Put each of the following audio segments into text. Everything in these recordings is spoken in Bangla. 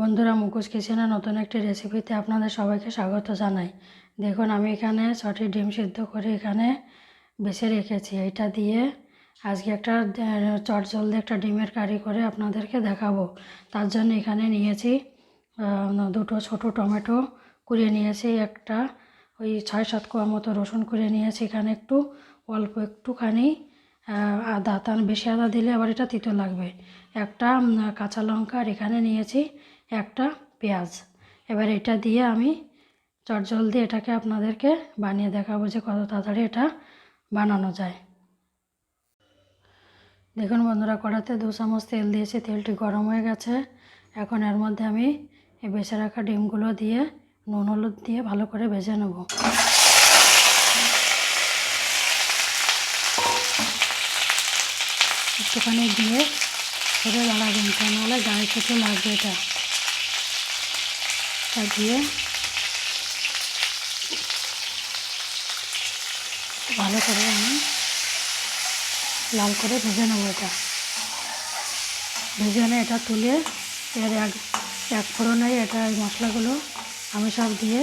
বন্ধুরা মুখোশ কিচেনের নতুন একটি রেসিপিতে আপনাদের সবাইকে স্বাগত জানাই। দেখুন, আমি এখানে ছটি ডিম সিদ্ধ করে এখানে বেছে রেখেছি। এটা দিয়ে আজকে একটা চট জলদি একটা ডিমের কারি করে আপনাদেরকে দেখাবো। তার জন্য এখানে নিয়েছি দুটো ছোট টমেটো কুড়িয়ে নিয়েছি, একটা ওই ছয় সাত কোয়া মতো রসুন কুড়িয়ে নিয়েছি, এখানে একটু অল্প একটুখানি আদা। তার বেশি আদা দিলে আবার এটা তিতো লাগবে। একটা কাঁচা লঙ্কা আর এখানে নিয়েছি একটা পেঁয়াজ। এবার এটা দিয়ে আমি চটজলদি এটাকে আপনাদেরকে বানিয়ে দেখাবো যে কত তাড়াতাড়ি এটা বানানো যায়। দেখুন বন্ধুরা কড়াতে দু চামচ তেল দিয়েছি, তেলটি গরম হয়ে গেছে। এখন এর মধ্যে আমি এই বেছে রাখা ডিমগুলো দিয়ে নুন, হলুদ দিয়ে ভালো করে ভেজে নেব। একটুখানি দিয়ে ছেড়ে দাঁড়াবেন তা নাহলে গায়ে থেকে লাগবে এটা। দিয়ে ভালো করে আমি লাল করে ভেজে নেব এটা। ভেজে এনে এটা তুলে এর এক এক ফোড়নে এটা এই মশলাগুলো আমি সব দিয়ে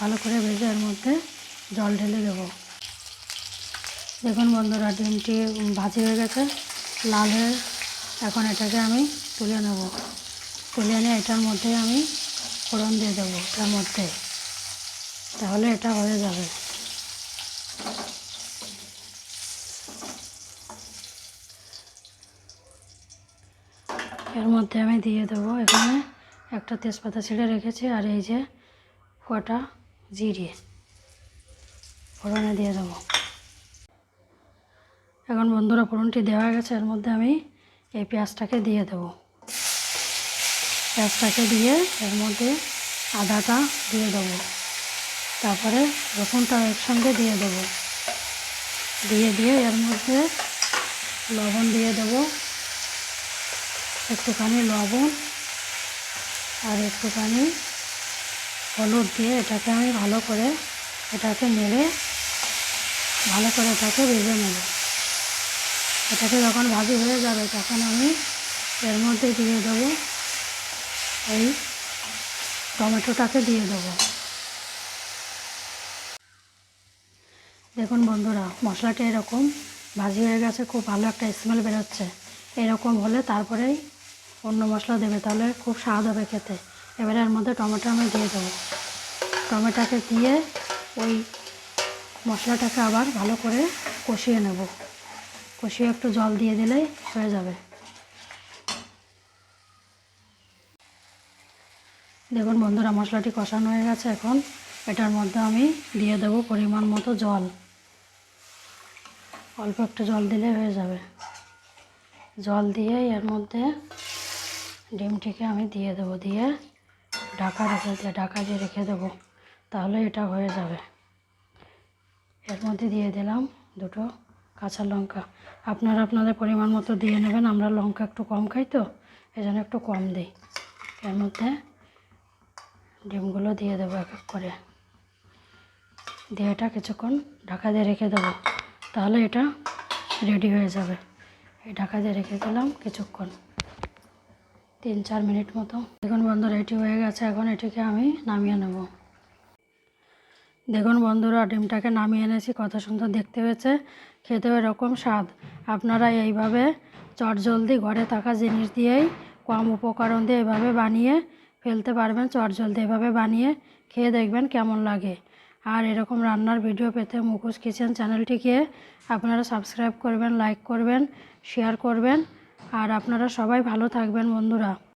ভালো করে ভেজে এর মধ্যে জল ঢেলে দেবো। দেখুন বন্ধুরা, ডিমটি ভাজি হয়ে গেছে, লাল হয়ে এখন এটাকে আমি তুলে নেব। তুলে এনে এটার মধ্যে আমি ফোড়ন দিয়ে দেবো তার মধ্যে। তাহলে এটা হয়ে যাবে। এর মধ্যে আমি দিয়ে দেবো এখানে একটা তেজপাতা ছিঁড়ে রেখেছি আর এই যে কটা জিরে। ফোড়নে দিয়ে দেবো। এখন বন্ধুরা ফোড়নটি দেওয়া গেছে, এর মধ্যে আমি এই পেঁয়াজটাকে দিয়ে দেবো। পেঁয়াজটাকে দিয়ে এর মধ্যে আদাটা দিয়ে দেবো। তারপরে রসুনটা একসঙ্গে দিয়ে দেবো। দিয়ে দিয়ে এর মধ্যে লবণ দিয়ে দেবো। একটুখানি লবণ আর একটুখানি হলুদ দিয়ে এটাকে আমি ভালো করে এটাকে নেড়ে ভালো করে এটাকে ভেজে নেব। এটাকে যখন ভাজি হয়ে যাবে তখন আমি এর মধ্যে দিয়ে দেবো এই টমেটোটাকে দিয়ে দেবো। দেখুন বন্ধুরা, মশলাটা এরকম ভাজি হয়ে গেছে, খুব ভালো একটা স্মেল বেরোচ্ছে। এরকম হলে তারপরেই অন্য মশলা দেবে, তাহলে খুব স্বাদ হবে খেতে। এবারে এর মধ্যে টমেটো আমি দিয়ে দেবো। টমেটোকে দিয়ে ওই মশলাটাকে আবার ভালো করে কষিয়ে নেব। কষিয়ে একটু জল দিয়ে দিলেই হয়ে যাবে। দেখুন বন্ধুরা, মশলাটি কষানো হয়ে গেছে এখন। এটার মধ্যে আমি দিয়ে দেবো পরিমাণ মতো জল। অল্প একটু জল দিলে হয়ে যাবে। জল দিয়ে এর মধ্যে ডিমটিকে আমি দিয়ে দেবো, দিয়ে ঢাকা রেখে দিয়ে ঢাকা দিয়ে রেখে দেবো, তাহলে এটা হয়ে যাবে। এর মধ্যে দিয়ে দিলাম দুটো কাঁচা লঙ্কা। আপনারা আপনাদের পরিমাণ মতো দিয়ে নেবেন, আমরা লঙ্কা একটু কম খাই তো এই জন্য একটু কম দিই। এর মধ্যে ডিমগুলো দিয়ে দেবো এক এক করে। দিয়ে এটা কিছুক্ষণ ঢাকা দিয়ে রেখে দেবো, তাহলে এটা রেডি হয়ে যাবে। এই ঢাকা দিয়ে রেখে দিলাম কিছুক্ষণ, তিন চার মিনিট মতো। দেখুন বন্ধুরা, এটি হয়ে গেছে। এখন এটিকে আমি নামিয়ে নেব। দেখুন বন্ধুরা, ডিমটাকে নামিয়ে এনেছি। কত সুন্দর দেখতে হয়েছে। খেতেও এরকম স্বাদ। আপনারা এইভাবে চটজলদি ঘরে থাকা জিনিস দিয়েই কম উপকরণ দিয়ে এভাবে বানিয়ে ফেলতে পারবেন চটজলদি এভাবে বানিয়ে খেয়ে দেখবেন কেমন লাগে। আর এরকম রান্নার ভিডিও পেতে মুখোশ কিচেন চ্যানেলটিকে আপনারা সাবস্ক্রাইব করবেন, লাইক করবেন, শেয়ার করবেন। আর আপনারা সবাই ভালো থাকবেন বন্ধুরা।